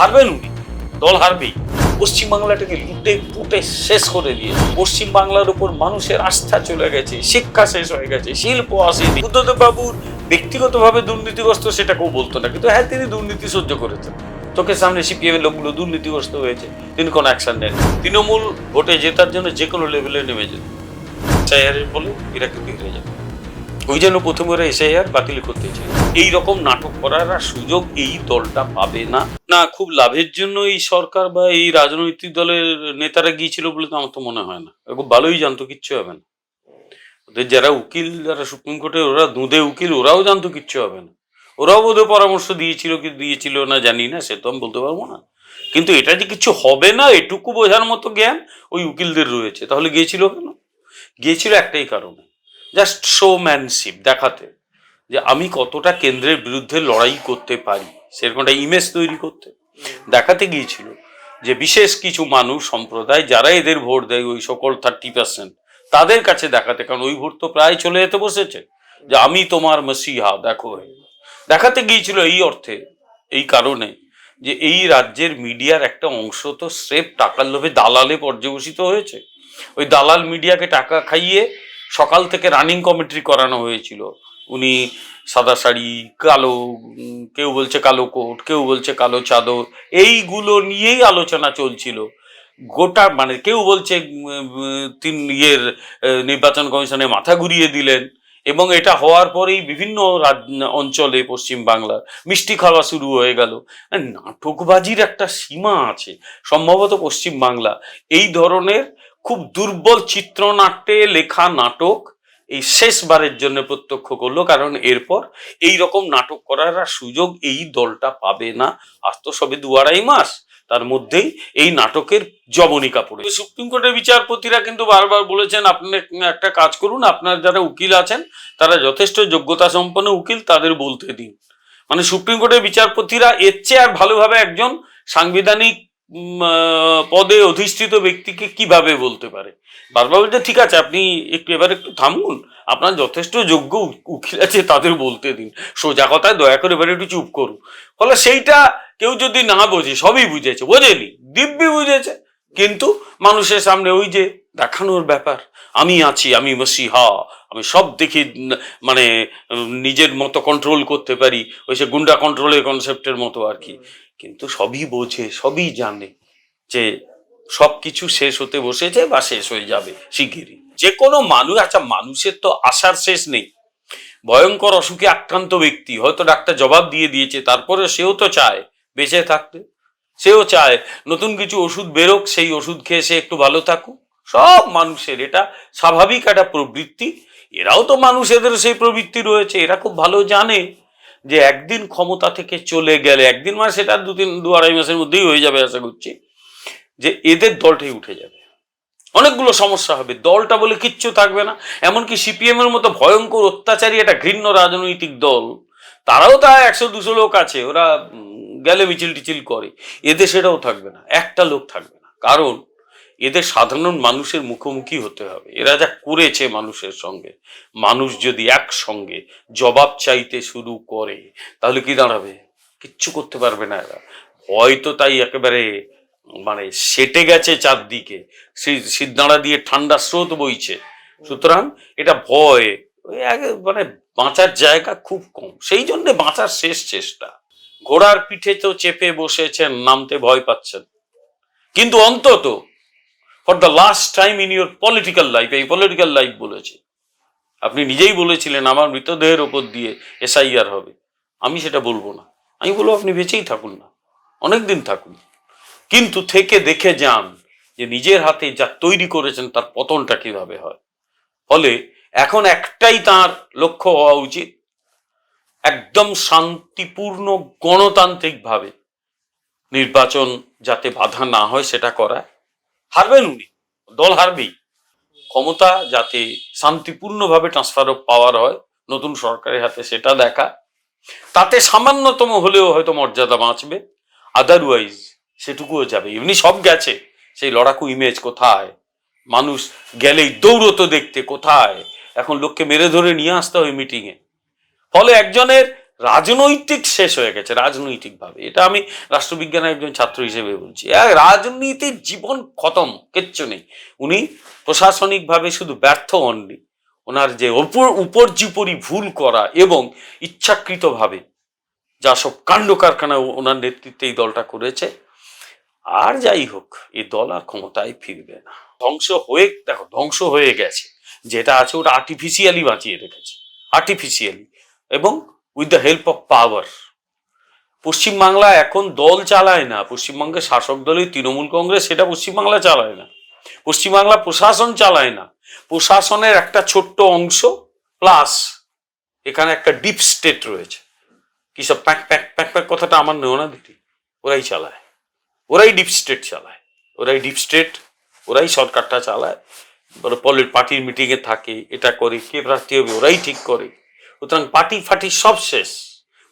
হারবেন উনি, দল হারবেই। পশ্চিমবাংলাটাকে লুটে পুটে শেষ করে দিয়ে পশ্চিমবাংলার উপর মানুষের আস্থা চলে গেছে, শিক্ষা শেষ হয়ে গেছে, শিল্প আসেনি। বুদ্ধদেব বাবুর ব্যক্তিগতভাবে দুর্নীতিগ্রস্ত সেটা কেউ বলতো না, কিন্তু হ্যাঁ তিনি দুর্নীতি সহ্য করেছেন। চোখের সামনে সিপিএম এর লোকগুলো দুর্নীতিগ্রস্ত হয়েছে, তিনি কোনো অ্যাকশন নেন তৃণমূল ভোটে জেতার জন্য যে কোনো লেভেলে নেমে যেত। এসআইআর বলে, এরা কিন্তু হেরে যাবে। ওই জন্য প্রথমে ওরা এসআইআর বাতিল করতে চায় এই রকম নাটক করার আর সুযোগ এই দলটা পাবে না। না, খুব লাভের জন্য এই সরকার বা এই রাজনৈতিক দলের নেতারা গিয়েছিল বলে তো আমার তো মনে হয় না। খুব ভালোই জানতো, কিচ্ছু হবে না। ওদের যারা উকিল, যারা সুপ্রিম কোর্টে ওরা দুধে উকিল, ওরাও জানতো, কিচ্ছু হবে না। ওরাও বোধহয় পরামর্শ দিয়েছিল কি দিয়েছিল না জানি না, সে তো আমি বলতে পারব না। কিন্তু এটা যে কিছু হবে না, এটুকু বোঝার মতো জ্ঞান ওই উকিলদের রয়েছে। তাহলে গিয়েছিল কেন? গিয়েছিল একটাই কারণে। জাস্ট শোম্যানশিপ দেখাতে। যে আমি কতটা কেন্দ্রের বিরুদ্ধে লড়াই করতে পারি সেরকম একটা ইমেজ তৈরি করতে। দেখাতে গিয়েছিল যে বিশেষ কিছু মানুষ সম্প্রদায় যারা এদের ভোট দেয়, ওই সকল থার্টি পার্সেন্ট তাদের কাছে দেখাতে, কারণ ওই ভোট তো প্রায় চলে যেতে বসেছে। যে আমি তোমার মসিহা, দেখো। দেখাতে গিয়েছিল এই অর্থে, এই কারণে যে এই রাজ্যের মিডিয়ার একটা অংশ তো স্রেফ টাকার লোভে দালালে পর্যবসিত হয়েছে। ওই দালাল মিডিয়াকে টাকা খাইয়ে সকাল থেকে রানিং কমেন্ট্রি করানো হয়েছিল। উনি সাদা শাড়ি, কালো কেউ বলছে কালো কোট, কেউ বলছে কালো চাদর, এইগুলো নিয়েই আলোচনা চলছিল। গোটা মানে কেউ বলছে তিন ইয়ের নির্বাচন কমিশনে মাথা ঘুরিয়ে দিলেন এবং এটা হওয়ার পরেই বিভিন্ন অঞ্চলে পশ্চিম বাংলার মিষ্টি খাওয়া শুরু হয়ে গেল। নাটকবাজির একটা সীমা আছে। সম্ভবত পশ্চিম বাংলা। এই ধরনের খুব দুর্বল চিত্রনাট্যে লেখা নাটক এই শেষবারের জন্য প্রত্যক্ষ করল, কারণ এরপর এই রকম নাটক করার আর সুযোগ এই দলটা পাবে না। আজ তো সবে দু আড়াই মাস, তার মধ্যেই এই নাটকের জবনিকা পড়ে। সুপ্রিম কোর্টের বিচারপতিরা কিন্তু বারবার বলেছেন, আপনি একটা কাজ করুন, আপনার যারা উকিল আছেন, তারা যথেষ্ট যোগ্যতা সম্পন্ন উকিল, তাদের বলতে দিন। মানে সুপ্রিম কোর্টের বিচারপতিরা এর চেয়ে আর ভালোভাবে একজন সাংবিধানিক পদে অধিষ্ঠিত ব্যক্তিকে কীভাবে বলতে পারে? বারবার বলতে ঠিক আছে, আপনি একটু এবার একটু থামুন। আপনার যথেষ্ট যোগ্য উকিল আছে, তাদের বলতে দিন। সোজা কথায় দয়া করে এবার একটু চুপ করুন। ফলে সেইটা কেউ যদি না বোঝে, সবই বুঝেছে। বোঝেনি, দিব্যি বুঝেছে। কিন্তু মানুষের সামনে ওই যে দেখানোর ব্যাপার, আমি আছি, আমি মসিহা আমি সব দেখি মানে নিজের মতো কন্ট্রোল করতে পারি। ওই সে গুন্ডা কন্ট্রোলের কনসেপ্টের মতো আর কি। কিন্তু সবই বোঝে, সবই জানে যে সব কিছু শেষ হতে বসেছে বা শেষ হয়ে যাবে শিগগিরই। যে কোনো মানুষ আচ্ছা মানুষের তো আশার শেষ নেই। ভয়ঙ্কর অসুখে আক্রান্ত ব্যক্তি, হয়তো ডাক্তার জবাব দিয়ে দিয়েছে, তারপরে সেও তো চায় বেঁচে থাকতে। সেও চায় নতুন কিছু ওষুধ বেরোক, সেই ওষুধ খেয়ে সে একটু ভালো থাকুক। সব মানুষের, এটা স্বাভাবিক একটা প্রবৃত্তি। এরাও তো মানুষ, এদের সেই প্রবৃত্তি রয়েছে, এরা খুব ভালো জানে। যে একদিন ক্ষমতা থেকে চলে গেলে, একদিন মানে সেটা দু তিন, দু আড়াই মাসের মধ্যেই হয়ে যাবে আশা করছি, যে এদের দলটাই উঠে যাবে। অনেকগুলো সমস্যা হবে। দলটা বলে কিচ্ছু থাকবে না। এমনকি সিপিএম এর মতো ভয়ঙ্কর অত্যাচারী একটা ঘৃণ্য রাজনৈতিক দল, তারাও তা একশো, দুশো লোক আছে, ওরা গেলে মিছিল টিছিল করে। এদের সেটাও থাকবে না। একটা লোক থাকবে না। কারণ এদের সাধারণ মানুষের মুখোমুখি হতে হবে। এরা যা করেছে মানুষের সঙ্গে। মানুষ যদি একসঙ্গে জবাব চাইতে শুরু করে, তাহলে কি দাঁড়াবে? কিচ্ছু করতে পারবে না এরা। হয়তো তাই একেবারে মানে সেটে গেছে চারদিকে। সিদ্ধাঁড়া দিয়ে ঠান্ডা স্রোত বইছে। সুতরাং এটা ভয় মানে বাঁচার জায়গা খুব কম। সেই জন্য বাঁচার শেষ চেষ্টা। ঘোড়ার পিঠে তো চেপে বসেছেন, নামতে ভয় পাচ্ছেন। কিন্তু অন্তত for the last time in your political life এই পলিটিক্যাল লাইফ বলেছে। আপনি নিজেই বলেছিলেন, আমার মৃতদেহের ওপর দিয়ে এসআইআর হবে। আমি সেটা বলব না। আমি বলব, আপনি বেঁচেই থাকুন না। অনেক দিন থাকুন। কিন্তু থেকে দেখে যান যে নিজের হাতে যা তৈরি করেছেন, তার পতনটা কীভাবে হয়। ফলে এখন একটাই তার লক্ষ্য হওয়া উচিত। একদম শান্তিপূর্ণ, গণতান্ত্রিকভাবে নির্বাচন যাতে বাধা না হয়, সেটা করা। হারবেন উনি, দল হারবেই। ক্ষমতা যাতে শান্তিপূর্ণভাবে ট্রান্সফার অফ পাওয়ার হয়, নতুন সরকারের হাতে সেটা দেখা। তাতে সামান্যতম হলেও হয়তো মর্যাদা বাঁচবে আদারওয়াইজ সেটুকুও যাবে। এমনি সব গেছে, সেই লড়াকু ইমেজ কোথায়? মানুষ গেলেই দৌড়তো দেখতে কোথায়? এখন লোককে মেরে ধরে নিয়ে আসতে হয় মিটিংয়ে ফলে একজনের রাজনৈতিক শেষ হয়ে গেছে, রাজনৈতিকভাবে। এটা আমি রাষ্ট্রবিজ্ঞানের একজন ছাত্র হিসেবে বলছি। রাজনীতির জীবন খতম, কিচ্ছু নেই। উনি প্রশাসনিকভাবে শুধু ব্যর্থ হননি। ওনার যে উপর, উপর্যুপরি ভুল করা এবং ইচ্ছাকৃতভাবে যা সব কাণ্ড কারখানা ওনার নেতৃত্বে এই দলটা করেছে, আর যাই হোক এই দল আর ক্ষমতায় ফিরবে না। ধ্বংস হয়ে, দেখো, ধ্বংস হয়ে গেছে। যেটা আছে ওটা আর্টিফিশিয়ালি বাঁচিয়ে রেখেছে। আর্টিফিশিয়ালি এবং with the help of power Paschimbangla এখন দল চালায় না। পশ্চিমবঙ্গের শাসক দলই তৃণমূল কংগ্রেস, সেটা পশ্চিমবাংলা চালায় না। পশ্চিমবাংলা প্রশাসন চালায় না। প্রশাসনের একটা ছোট্ট অংশ প্লাস এখানে একটা ডিপ স্টেট রয়েছে। কি সব প্যাক প্যাক প্যাক প্যাক কথাটা আমার নেও না দিদি? ওরাই চালায়। ওরাই ডিপ স্টেট চালায়। ওরাই ডিপ স্টেট ওরাই সরকারটা চালায়। পলিট পার্টির মিটিংয়ে থাকে, এটা করে, কে প্রার্থী হবে, ওরাই ঠিক করে। সুতরাং পার্টি ফাটি সব শেষ।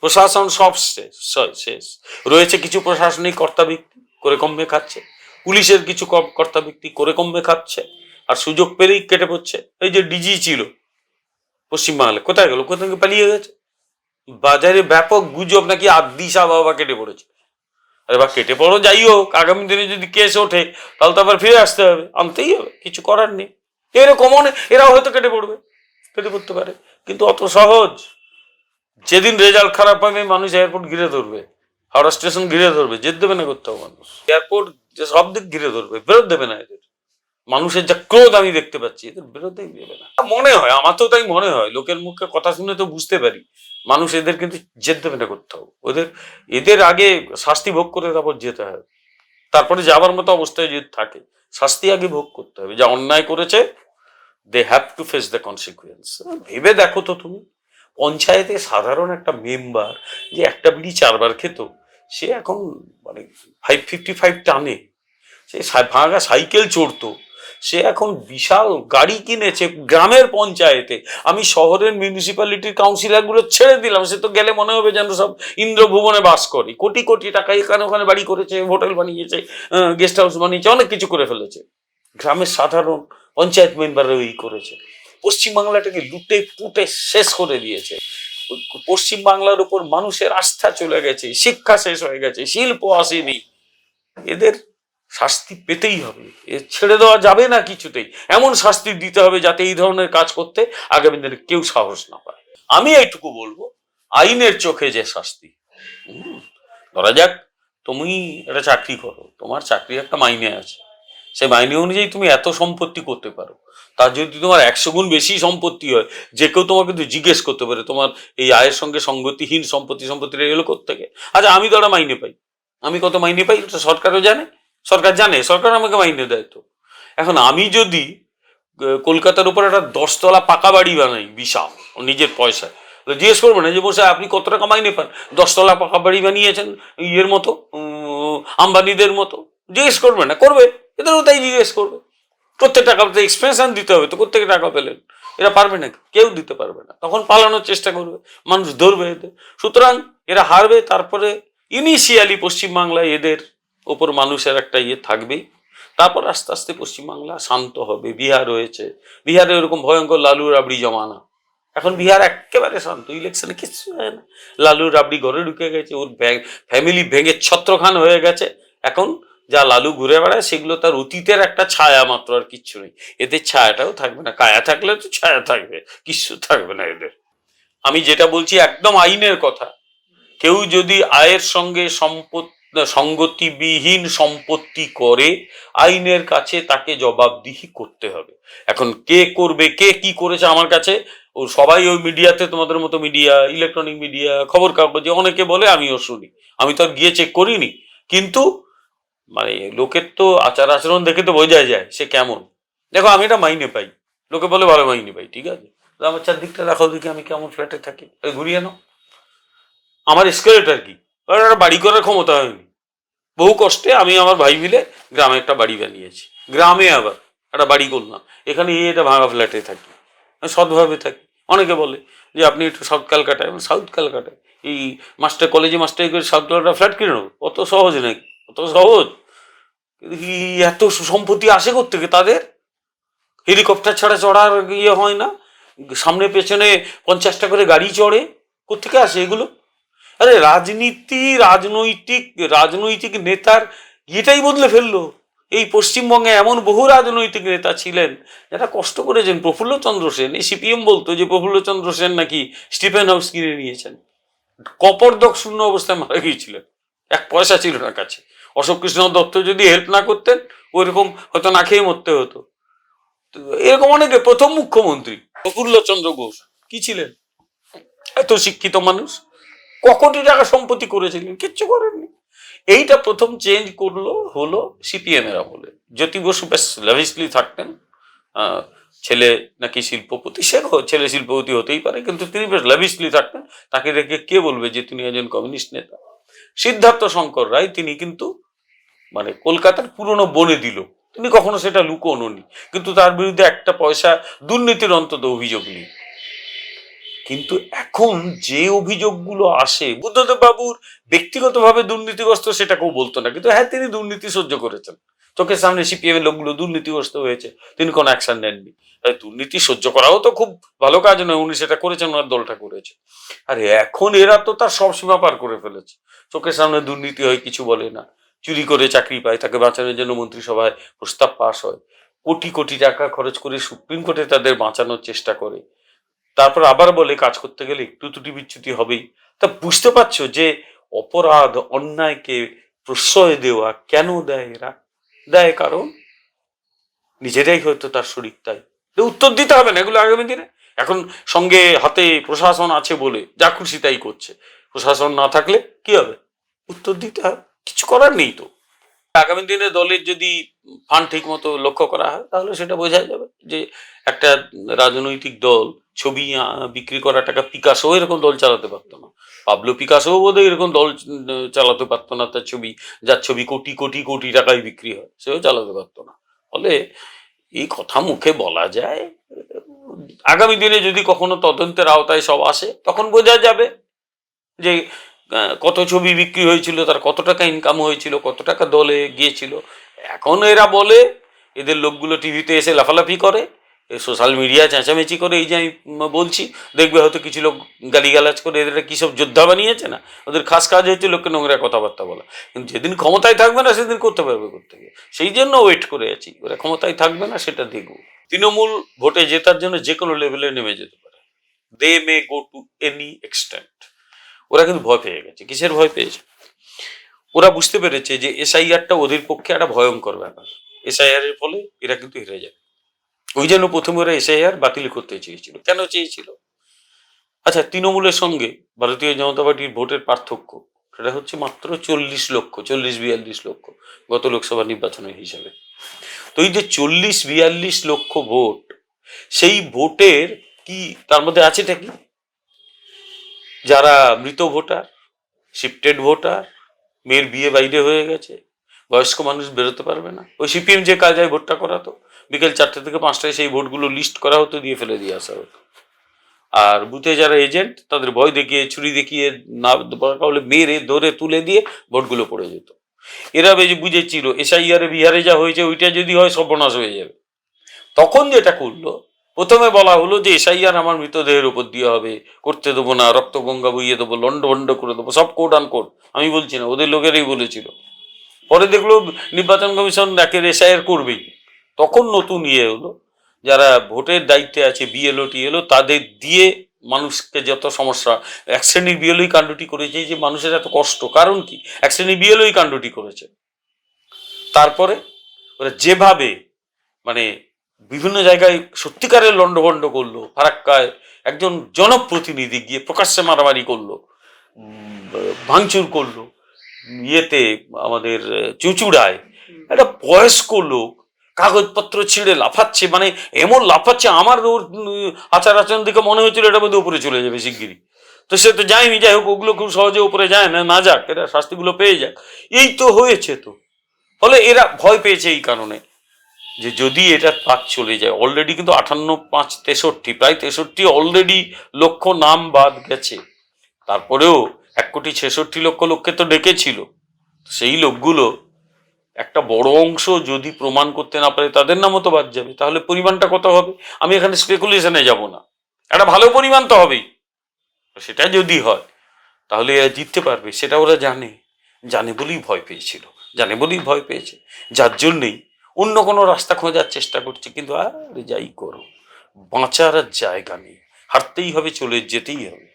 প্রশাসন সব শেষ শেষ। রয়েছে কিছু প্রশাসনিক কর্তা ব্যক্তি করে কমবে খাচ্ছে। পুলিশের কিছু কর্তা ব্যক্তি করে কমবে খাচ্ছে। আর সুযোগ পেলেই কেটে পড়ছে। এই যে ডিজি ছিল পশ্চিমবাংলায়, কোথায় গেল? কোথায় পালিয়ে গেছে? বাজারে ব্যাপক গুজব নাকি আদিশা বাবা কেটে পড়েছে। আরে বা, কেটে পড়ো, যাই হোক, আগামী দিনে যদি কেস ওঠে, তাহলে তো আবার ফিরে আসতে হবে। আনতেই হবে, কিছু করার নেই। এরকম এরাও হয়তো কেটে পড়বে, কেটে পড়তে পারে। কিন্তু অত সহজ। যেদিন রেজাল্ট খারাপ হবে, মানুষ এয়ারপোর্ট ঘিরে ধরবে। হাওড়া স্টেশন ঘিরে ধরবে যেতে দেবে না কোথাও মানুষ। এয়ারপোর্ট যে সব দিক ঘিরে ধরবে বেরোত দেবে না এদের। মানুষের যা ক্রোধ আমি দেখতে পাচ্ছি, এদের বেরোতেই দেবে না। মনে হয়, আমার তো তাই মনে হয়, লোকের মুখে কথা শুনে তো বুঝতে পারি, মানুষ এদের কিন্তু যেতে দেবে না করতে হবে। ওদের, এদের আগে শাস্তি ভোগ করে তারপর যেতে হবে তারপরে যাবার মতো অবস্থায় যদি থাকে, শাস্তি আগে ভোগ করতে হবে। যা অন্যায় করেছে they have to face the consequence ভেবে দেখো তো তুমি। পঞ্চায়েতে সাধারণ একটা মেম্বার যে একটা বিড়ি চারবার খেত, সে এখন মানে ফাইভ ফিফটি ফাইভ টানে। সে ভাঙা সাইকেল চড়তো। সে এখন বিশাল গাড়ি কিনেছে গ্রামের পঞ্চায়েতে। আমি শহরের মিউনিসিপ্যালিটির কাউন্সিলরগুলো ছেড়ে দিলাম। সে তো গেলে মনে হবে যেন সব ইন্দ্রভুবনে বাস করে। কোটি কোটি টাকা এখানে ওখানে বাড়ি করেছে, হোটেল বানিয়েছে গেস্ট হাউস বানিয়েছে, অনেক কিছু করে ফেলেছে। গ্রামের সাধারণ পঞ্চায়েত মেম্বাররা এই করেছে। পশ্চিমবাংলাটাকে লুটে পুটে শেষ করে দিয়েছে। পশ্চিমবাংলার উপর মানুষের আস্থা চলে গেছে, শিক্ষা শেষ হয়ে গেছে, শিল্প আসেনি। এদের শাস্তি পেতেই হবে। এ ছেড়ে দেওয়া যাবে না কিছুতেই। এমন শাস্তি দিতে হবে যাতে এই ধরনের কাজ করতে আগামী দিনে কেউ সাহস না পায়। আমি এইটুকু বলব, আইনের চোখে যে শাস্তি ধরা যাক তুমি একটা চাকরি করো, তোমার চাকরি একটা মাইনে আছে। সেই মাইনে অনুযায়ী তুমি এত সম্পত্তি করতে পারো। তার যদি তোমার একশো গুণ বেশি সম্পত্তি হয়, যে কেউ তোমাকে কিন্তু জিজ্ঞেস করতে পারে, তোমার এই আয়ের সঙ্গে সঙ্গতিহীন সম্পত্তি সম্পত্তি এগুলো থেকে আচ্ছা আমি তো মাইনে পাই। আমি কত মাইনে পাই? সরকারও জানে। সরকার জানে, সরকার আমাকে মাইনে দেয় তো। এখন আমি যদি কলকাতার উপর একটা দশতলা পাকা বাড়ি বানাই, বিশাল, নিজের পয়সায় জিজ্ঞেস করব না যে, বসে, আপনি কত টাকা মাইনে পান? দশতলা পাকা বাড়ি বানিয়েছেন, ইয়ের মতো আম্বানিদের মতো। জিজ্ঞেস করবে না, করবে। এদেরও তাই জিজ্ঞেস করবে। প্রত্যেক টাকা এক্সপ্রেশন দিতে হবে, তো কোথেকে টাকা পেলেন? এরা পারবে না কেউ দিতে পারবে না। তখন পালানোর চেষ্টা করবে, মানুষ ধরবে এদের। সুতরাং এরা হারবে, তারপরে ইনিশিয়ালি পশ্চিমবাংলায় এদের ওপর মানুষের একটা ইয়ে থাকবেই। তারপর আস্তে আস্তে পশ্চিমবাংলা শান্ত হবে, বিহার রয়েছে বিহারে ওরকম ভয়ঙ্কর লালু রাবড়ি জমানা। এখন বিহার একেবারে শান্ত ইলেকশনে কিছু হয় না। লালু রাবড়ি ঘরে ঢুকে গেছে, ওর ফ্যামিলি ভেঙে ছত্রখান হয়ে গেছে। এখন যা লালু ঘুরে বেড়ায়, সেগুলো তার অতীতের একটা ছায়া মাত্র আর কিচ্ছু নেই। এদের ছায়াটাও থাকবে না। কায়া থাকলে তো ছায়া থাকবে, কিচ্ছু থাকবে না এদের। আমি যেটা বলছি একদম আইনের কথা। কেউ যদি আয়ের সঙ্গে সম্পত্তি সঙ্গতিবিহীন সম্পত্তি করে, আইনের কাছে তাকে জবাবদিহি করতে হবে। এখন কে করবে, কে কি করেছে আমার কাছে, ও সবাই ওই মিডিয়াতে তোমাদের মতো মিডিয়া, ইলেকট্রনিক মিডিয়া খবর কাগজে অনেকে বলে আমিও শুনি। আমি তো আর গিয়ে চেক করিনি। কিন্তু মানে লোকের তো আচার আচরণ দেখে তো বোঝা যায় সে কেমন। দেখো, আমি এটা মাইনে পাই। লোকে বলে ভালো মাইনে পাই, ঠিক আছে? আমার চারদিকটা রাখাও দেখি আমি কেমন ফ্ল্যাটে থাকি। ঘুরিয়ে নাও। আমার স্কেলেটার কি। একটা বাড়ি করার ক্ষমতা হয়নি। বহু কষ্টে আমি আমার ভাই মিলে গ্রামে একটা বাড়ি বানিয়েছি। গ্রামে আবার একটা বাড়ি করলাম। এখানে এই এটা ভাঙা ফ্ল্যাটে থাকি। সৎভাবে থাকি। অনেকে বলে যে, আপনি একটু সাউথ ক্যালকাটায় সাউথ ক্যালকাটায় এই মাস্টার কলেজে মাস্টার করে সাউথ ক্যালকাটা ফ্ল্যাট কিনে নেব? অত সহজ নাকি? অত সহজ। এত সম্পত্তি আসে থেকে তাদের? হেলিকপ্টার ছাড়া চড়ার ইয়ে হয় না? সামনে পেছনে পঞ্চাশটা করে গাড়ি চড়ে কোথেকে আসে এগুলো? আরে রাজনীতি, রাজনৈতিক রাজনৈতিক নেতার এটাই বদলে ফেলল। এই পশ্চিমবঙ্গে এমন বহু রাজনৈতিক নেতা ছিলেন, যারা কষ্ট করেছেন। প্রফুল্লচন্দ্র সেন, এই সিপিএম বলতো যে প্রফুল্লচন্দ্র সেন নাকি স্টিফেন হাউস কিনে নিয়েছেন। কপরদক শূন্য অবস্থায় মারা গিয়েছিলেন। এক পয়সা ছিল না কাছে। অশোক কৃষ্ণ দত্ত যদি হেল্প না করতেন ওইরকম হয়তো না খেয়ে মরতে হতো। এরকম অনেকে প্রথম মুখ্যমন্ত্রী। প্রফুল্লচন্দ্র ঘোষ। কি ছিলেন? এত শিক্ষিত মানুষ। কোটি টাকা সম্পত্তি করেছিলেন কিচ্ছু করেননি। এইটা প্রথম চেঞ্জ করল হলো সিপিএম এরা বলে জ্যোতি বসু বেশ লাভিসলি থাকতেন। ছেলে নাকি শিল্পপতি সে ছেলে শিল্পপতি হতেই পারে কিন্তু তিনি বেশ লাভিসলি থাকতেন। তাকে দেখে কে বলবে যে তিনি একজন কমিউনিস্ট নেতা? সিদ্ধার্থ শঙ্কর রায় তিনি কিন্তু মানে কলকাতার পুরনো বনে দিল। তিনি কখনো সেটা লুকোননি। কিন্তু তার বিরুদ্ধে একটা পয়সা দুর্নীতির অন্তত অভিযোগ নেই। কিন্তু এখন যে অভিযোগগুলো আসে বুদ্ধদেব বাবুর ব্যক্তিগতভাবে দুর্নীতিগ্রস্ত সেটা কেউ বলতো না। কিন্তু হ্যাঁ তিনি দুর্নীতি সহ্য করেছেন। চোখের সামনে সিপিএম এর লোকগুলো দুর্নীতিগ্রস্ত হয়েছে, তিনি কোনো অ্যাকশন নেননি। তাই দুর্নীতি সহ্য করাও তো খুব ভালো কাজ নয়, উনি সেটা করেছেন, ওনার দলটা করেছে। আর, এখন এরা তো তার সব সীমা পার করে ফেলেছে। চোখের সামনে দুর্নীতি হয়, কিছু বলে না। চুরি করে চাকরি পায়, তাকে বাঁচানোর জন্য মন্ত্রিসভায় প্রস্তাব পাশ হয়। কোটি কোটি টাকা খরচ করে সুপ্রিম কোর্টে তাদের বাঁচানোর চেষ্টা করে। তারপর আবার বলে, কাজ করতে গেলে একটু ত্রুটি বিচ্যুতি হবেই। তা বুঝতে পারছ যে অপরাধ, অন্যায়কে প্রশ্রয় দেওয়া কেন দেয় এরা? দেয় কারণ? নিজেরাই হয়তো তার শরীর তাই। উত্তর দিতে হবে না, এগুলো আগামী দিনে। এখন সঙ্গে হাতে প্রশাসন আছে বলে, যা খুশি তাই করছে। প্রশাসন না থাকলে কি হবে? উত্তর দিতে হবে। কিছু করার নেই তো। আগামী দিনে দলের যদি ফান্ড ঠিক মতো লক্ষ্য করা হয়, তাহলে সেটা বোঝা যাবে যে একটা রাজনৈতিক দল ছবি বিক্রি করা টাকা পিকাসও এরকম দল চালাতে পারতো না। পাবলো পিকাসও বোধহয় এরকম দল চালাতে পারতো না, তার ছবি, যার ছবি কোটি কোটি কোটি টাকায় বিক্রি হয়, সেও চালাতে পারতো না। ফলে এই কথা মুখে বলা যায়, আগামী দিনে যদি কখনো তদন্তের আওতায় সব আসে, তখন বোঝা যাবে যে কত ছবি বিক্রি হয়েছিল, তার কত টাকা ইনকাম হয়েছিল, কত টাকা দলে গিয়েছিল। এখন এরা বলে, এদের লোকগুলো টিভিতে এসে লাফালাফি করে, এ সোশ্যাল মিডিয়া চেঁচামেচি করে, এই যে আমি বলছি, দেখবে হয়তো কিছু লোক গালিগালাজ করে, এদের কি সব যোদ্ধা বানিয়েছে না? ওদের খাস কাজ হচ্ছে লোককে নোংরা কথাবার্তা বলা। কিন্তু যেদিন ক্ষমতায় থাকবে না, সেদিন করতে পারবে করতে গিয়ে সেই জন্য ওয়েট করে আছি। ওরা ক্ষমতায় থাকবে না, সেটা দেখব। তৃণমূল ভোটে জেতার জন্য যে কোনো লেভেলে নেমে যেতে পারে। They may go to any extent ওরা কিন্তু ভয় পেয়ে গেছে। কিসের ভয় পেয়েছে? ওরা বুঝতে পেরেছে যে এসআইআরটা ওদের পক্ষে একটা ভয়ঙ্কর ব্যাপার। এসআইআর এর ফলে এরা কিন্তু হেরে যাবে ওই জন্য প্রথমে ওরা এসআইআর বাতিল করতে চেয়েছিল। কেন চেয়েছিল? আচ্ছা তৃণমূলের সঙ্গে ভারতীয় জনতা পার্টির ভোটের পার্থক্য, সেটা হচ্ছে মাত্র চল্লিশ লক্ষ, চল্লিশ বিয়াল্লিশ লক্ষ গত লোকসভা নির্বাচনের হিসাবে। তো এই যে চল্লিশ বিয়াল্লিশ লক্ষ ভোট, সেই ভোটের কি তার মধ্যে আছেটা কি? যারা মৃত ভোটার শিফটেড ভোটার, মেয়ের বিয়ে বাইরে হয়ে গেছে, বয়স্ক মানুষ বেরোতে পারবে না। ওই সিপিএম যে কাজায় ভোটটা করাতো, বিকেল চারটে থেকে পাঁচটায় সেই ভোটগুলো লিস্ট করা হতো, দিয়ে ফেলে দিয়ে আসা হতো। আর বুথে যারা এজেন্ট তাদের ভয় দেখিয়ে, ছুরি দেখিয়ে না হলে মেরে, ধরে, তুলে দিয়ে ভোটগুলো পড়ে যেত। এরা বেশ বুঝেছিল এসআইআরে বিহারে যা হয়েছে, ওইটা যদি হয় সর্বনাশ হয়ে যাবে। তখন যেটা করল প্রথমে বলা হলো যে এসআইআর আমার মৃতদেহের উপর দিয়ে হবে। করতে দেবো না, রক্ত গঙ্গা বইয়ে দেবো লন্ড ভন্ড করে দেবো, সব কোড আন কোড আমি বলছি না, ওদের লোকেরাই বলেছিল। পরে দেখল নির্বাচন কমিশন একের এসআইআর করবেই তখন নতুন ইয়ে হলো, যারা ভোটের দায়িত্বে আছে বিএলও টিএলও তাদের দিয়ে মানুষকে যত সমস্যা, এক শ্রেণির বিএলওই কাণ্ডটি করেছে যে মানুষের এত কষ্ট। কারণ কি? এক শ্রেণির বিএলওই কাণ্ডটি করেছে। তারপরে ওরা যেভাবে মানে বিভিন্ন জায়গায় সত্যিকারের লন্ডভন্ড করল, ফারাক্কায় একজন জনপ্রতিনিধি গিয়ে প্রকাশ্যে মারামারি করল ভাঙচুর করল, ইয়েতে আমাদের চুঁচুড়ায়। একটা বয়স্ক লোক, কাগজপত্র ছিঁড়ে লাফাচ্ছে মানে এমন লাফাচ্ছে, আমার ওর আচার আচরণ দিকে মনে হয়েছিল এটা বোধহয় উপরে চলে যাবে শিগগিরই। তো সে তো যায়নি, যাই হোক, ওগুলো খুব সহজে উপরে যায় না না যাক, এরা শাস্তিগুলো পেয়ে যাক। এই তো হয়েছে তো। ফলে এরা ভয় পেয়েছে এই কারণে। যে যদি এটা পাক চলে যায় অলরেডি কিন্তু আটান্ন পাঁচ তেষট্টি, প্রায় তেষট্টি অলরেডি লক্ষ নাম বাদ গেছে। তারপরেও এক কোটি ছেষট্টি লক্ষ লোককে তো ডেকেছিল। সেই লোকগুলো একটা বড় অংশ যদি প্রমাণ করতে না পারে, তাদের নামও তো বাদ যাবে। তাহলে পরিমাণটা কত হবে? আমি এখানে স্পেকুলেশনে যাব না। একটা ভালো পরিমাণ তো হবেই। সেটা যদি হয়, তাহলে জিততে পারবে। সেটা ওরা জানে। জানে বলেই ভয় পেয়েছিল। জানে বলেই ভয় পেয়েছে। যার জন্যেই অন্য কোনো রাস্তা খোঁজার চেষ্টা করছে, কিন্তু আর যাই করো। বাঁচার জায়গা নেই। হারতেই হবে, চলে যেতেই হবে।